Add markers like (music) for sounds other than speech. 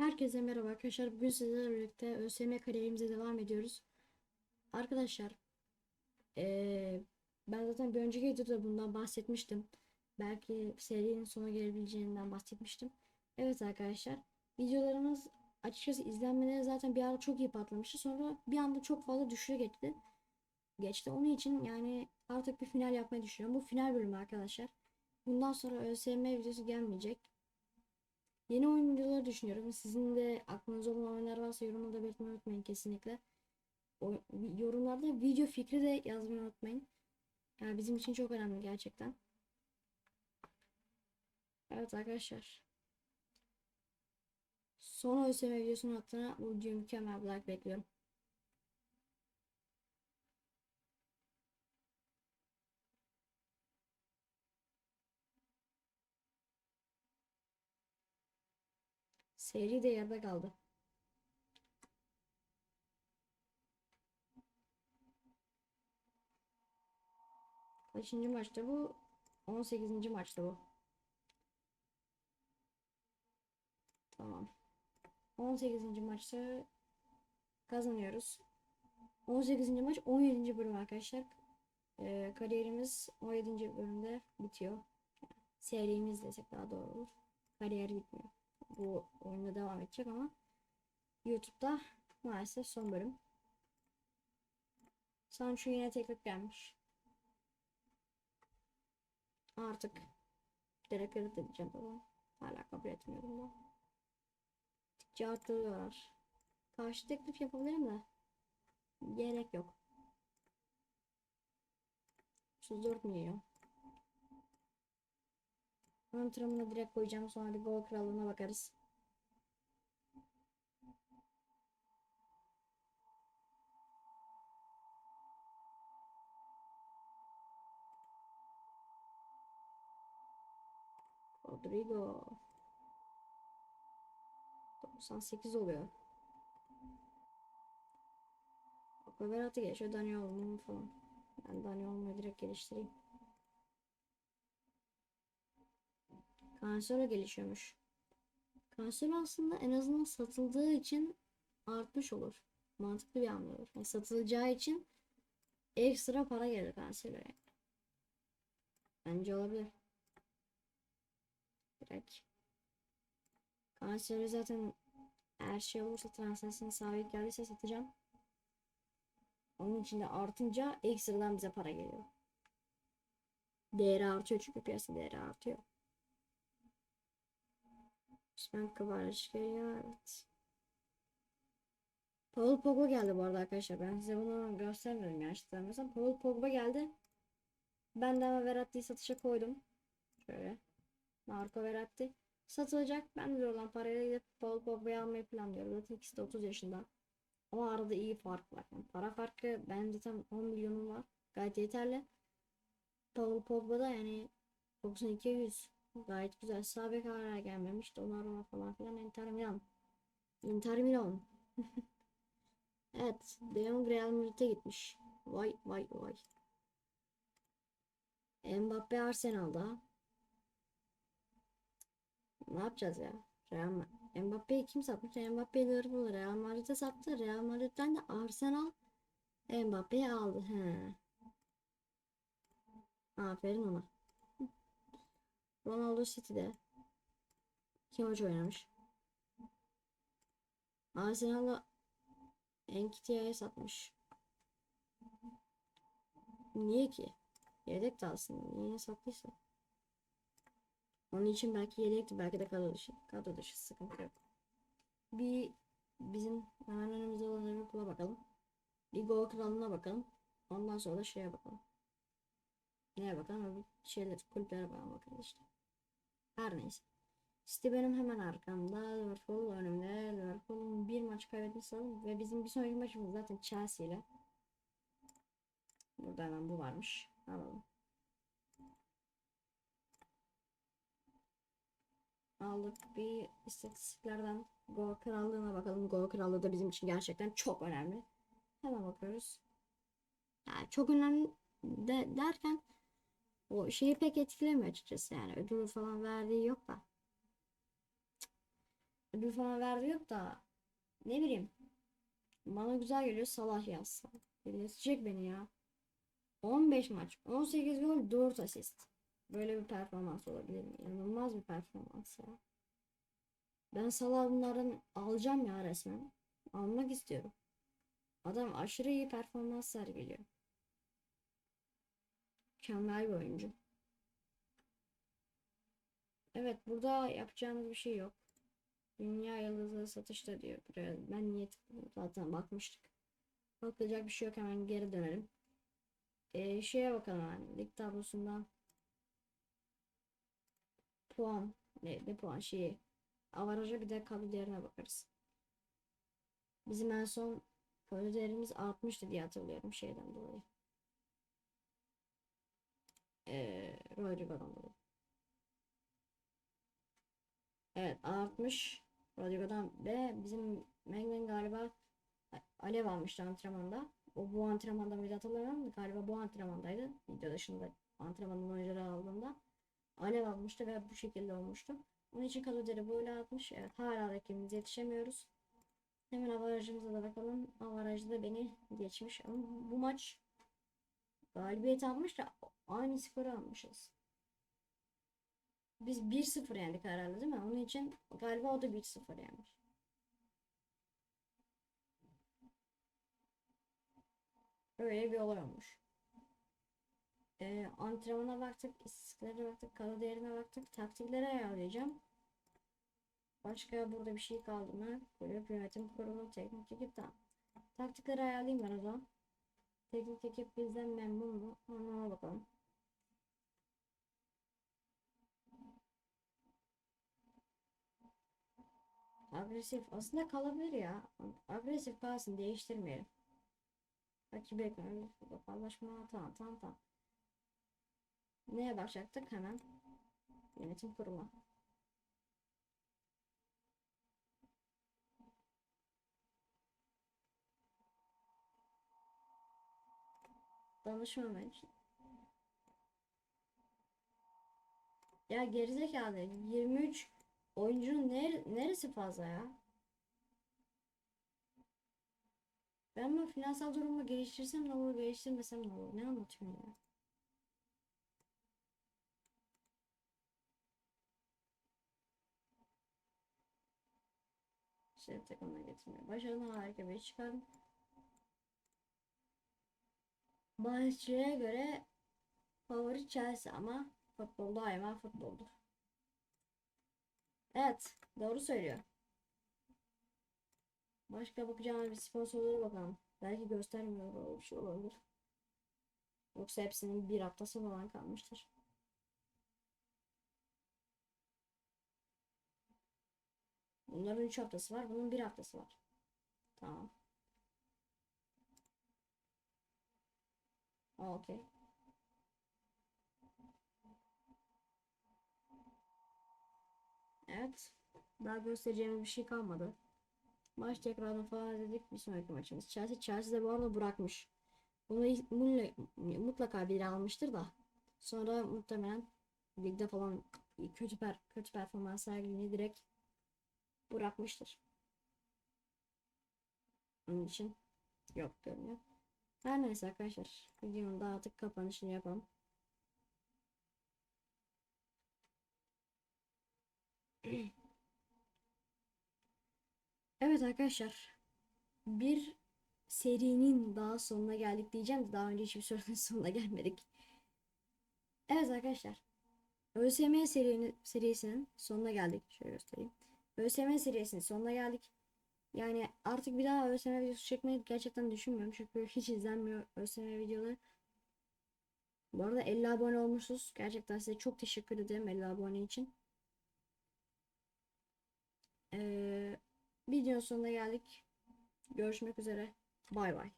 Herkese merhaba arkadaşlar. Bugün sizlerle birlikte ÖSYM kariyerimize devam ediyoruz. Arkadaşlar, eee, ben zaten bir önceki videoda bundan bahsetmiştim. Belki serinin sona gelebileceğinden bahsetmiştim. Evet arkadaşlar, videolarımız açıkçası izlenmeleri zaten bir ara çok iyi patlamıştı. Sonra bir anda çok fazla düşüşe geçti. Geçti. Onun için yani artık bir final yapmayı düşünüyorum. Bu final bölümü arkadaşlar. Bundan sonra ÖSYM videosu gelmeyecek. Yeni oyun videoları düşünüyorum. Sizin de aklınızda olan oyunlar varsa yorumlarda belirtmeyi unutmayın kesinlikle. O, yorumlarda video fikri de yazmayı unutmayın. Yani bizim için çok önemli gerçekten. Evet arkadaşlar. Son ÖSYM videosunun altına bu mükemmel bir like bekliyorum. Seri de yarıda kaldı. Kaçıncı maçta bu? 18. maçta bu. Tamam. 18. maçta kazanıyoruz. 18. maç 17. bölüm arkadaşlar. Ee, kariyerimiz 17. bölümde bitiyor. Serimiz desek daha doğru olur. Kariyer bitmiyor bu oyunda devam edecek ama YouTube'da maalesef son bölüm. Sancho yine teklif gelmiş. Artık direkt reddet edeceğim baba. Hala kabul etmiyorum da. Gittikçe arttırıyorlar. Karşı teklif yapabilirim de. Gerek yok. 34 milyon. Antrenmanı direkt koyacağım sonra bir gol krallığına bakarız. Rodrigo 98 oluyor. Bak Berat'ı geçiyor Dani olmuyor falan. Ben Dani olmayı direkt geliştireyim. Cancelo gelişiyormuş. Cancelo aslında en azından satıldığı için artmış olur. Mantıklı bir hamle olur. Yani satılacağı için ekstra para gelir Cancelo'ya. Bence olabilir. Direkt. Cancelo zaten her şey olursa transfersine sabit geldiyse satacağım. Onun için de artınca ekstradan bize para geliyor. Değeri artıyor çünkü piyasa değeri artıyor. Osman Kıvarış geliyor. Evet. Paul Pogba geldi bu arada arkadaşlar. Ben size bunu göstermedim gerçekten. Mesela Paul Pogba geldi. Ben de ama Verratti'yi satışa koydum. Şöyle. Marco Verratti. Satılacak. Ben de olan parayla gidip Paul Pogba'yı almayı planlıyorum. Zaten ikisi de 30 yaşında. Ama arada iyi fark var. Yani para farkı benim zaten 10 milyonum var. Gayet yeterli. Paul Pogba'da yani 92 100. Gayet güzel. Sağ bek hala gelmemiş. Donnarumma falan filan. Inter Milan. Inter Milan. (laughs) evet. De Jong Real Madrid'e gitmiş. Vay vay vay. Mbappe Arsenal'da. Ne yapacağız ya? Real Ma- Mbappe'yi kim satmış? Mbappe'yi Liverpool Real Madrid'e sattı. Real Madrid'den de Arsenal Mbappe'yi aldı. He. Aferin ona. Ronaldo City'de. Kim maç oynamış? Arsenal'da Enkitia'ya satmış. Niye ki? Yedek de aslında. Niye sattıysa? Onun için belki yedekti. Belki de kadro dışı. Kadro dışı sıkıntı yok. Bir bizim hemen önümüzde olan Liverpool'a bakalım. Bir gol kralına bakalım. Ondan sonra da şeye bakalım. Neye bakalım? Şeyler, kulüplere bakalım işte. Her neyse. City benim hemen arkamda. Liverpool önümde. Liverpool'un bir maç kaybetmesi sanırım. Ve bizim bir sonraki maçımız zaten Chelsea ile. Burada hemen bu varmış. Alalım. Aldık bir istatistiklerden gol krallığına bakalım. Gol krallığı da bizim için gerçekten çok önemli. Hemen bakıyoruz. Yani çok önemli de, derken o şeyi pek etkilemiyor açıkçası yani ödül falan verdiği yok da. ödül falan verdi yok da ne bileyim bana güzel geliyor Salah yazsa. Dinletecek beni ya. 15 maç, 18 gol, 4 asist. Böyle bir performans olabilir mi? İnanılmaz bir performans ya. Ben Salah bunların alacağım ya resmen. Almak istiyorum. Adam aşırı iyi performans sergiliyor. Mükemmel bir oyuncu. Evet burada yapacağımız bir şey yok. Dünya yıldızı satışta diyor. Buraya ben niyet zaten bakmıştık. Bakılacak bir şey yok hemen geri dönelim. Ee, şeye bakalım yani lig tablosundan puan ne, ne puan şeyi avaraja bir de kalı değerine bakarız. Bizim en son kalı değerimiz 60'tı diye hatırlıyorum şeyden dolayı. Ee, Rodrigo'dan dolayı. Evet artmış. Rodrigo'dan ve bizim Menglen galiba alev almıştı antrenmanda. O bu antrenmanda mıydı hatırlamıyorum. Galiba bu antrenmandaydı. Video dışında antrenmanın oyuncuları aldığında. Alev almıştı ve bu şekilde olmuştu. Onun için kalorileri böyle atmış. Evet hala rakibimize yetişemiyoruz. Hemen avarajımıza da bakalım. Avarajda da beni geçmiş. Ama bu maç galibiyet almış da aynı skoru almışız. Biz 1-0 yendik herhalde değil mi? Onun için galiba o da 1-0 yenmiş. Öyle bir olay olmuş. Ee, antrenmana baktık, istatistiklere baktık, kalı değerine baktık, taktiklere ayarlayacağım. Başka burada bir şey kaldı mı? Kulüp yönetim kurulu, teknik ekip tamam. Taktikleri ayarlayayım ben o zaman. Teknik ekip bizden memnun mu? Ona bakalım. Agresif. Aslında kalabilir ya. Agresif kalsın değiştirmeyelim. Rakip ekmeği. Paylaşma. Tamam tamam tamam. Neye başlattık hemen? Yönetim kurulu. Danışma için. Ya gerizekalı 23 oyuncunun ner neresi fazla ya? Ben bu finansal durumu geliştirsem ne olur, geliştirmesem ne olur? Ne anlatıyorum ya? Şey takımına getirmeye başarılı harika bir çıkardım. Bahçeye göre favori Chelsea ama futbol daima futboldur. Evet, doğru söylüyor. Başka bakacağım bir sponsorlara bakalım. Belki göstermiyor o bir şey olabilir. Yoksa hepsinin bir haftası falan kalmıştır. Bunların 3 haftası var. Bunun bir haftası var. Tamam. Okey. Evet. Daha göstereceğimiz bir şey kalmadı. Maç tekrarını falan dedik. Bir sonraki maçımız. Chelsea. Chelsea de bu arada bırakmış. Bunu mutlaka biri almıştır da. Sonra muhtemelen ligde falan kötü per kötü performans sergilediğini direkt bırakmıştır. Onun için yok görünüyor. Her neyse arkadaşlar. Videonun da artık kapanışını yapalım. Evet arkadaşlar. Bir serinin daha sonuna geldik diyeceğim. Daha önce hiçbir sorunun (laughs) sonuna gelmedik. Evet arkadaşlar. ÖSM serinin, serisinin sonuna geldik. Şöyle göstereyim. ÖSM serisinin sonuna geldik. Yani artık bir daha ÖSM videosu çekmeyi gerçekten düşünmüyorum. Çünkü hiç izlenmiyor ÖSM videoları. Bu arada 50 abone olmuşsunuz. Gerçekten size çok teşekkür ederim 50 abone için. Ee, videonun sonuna geldik. Görüşmek üzere. Bay bay.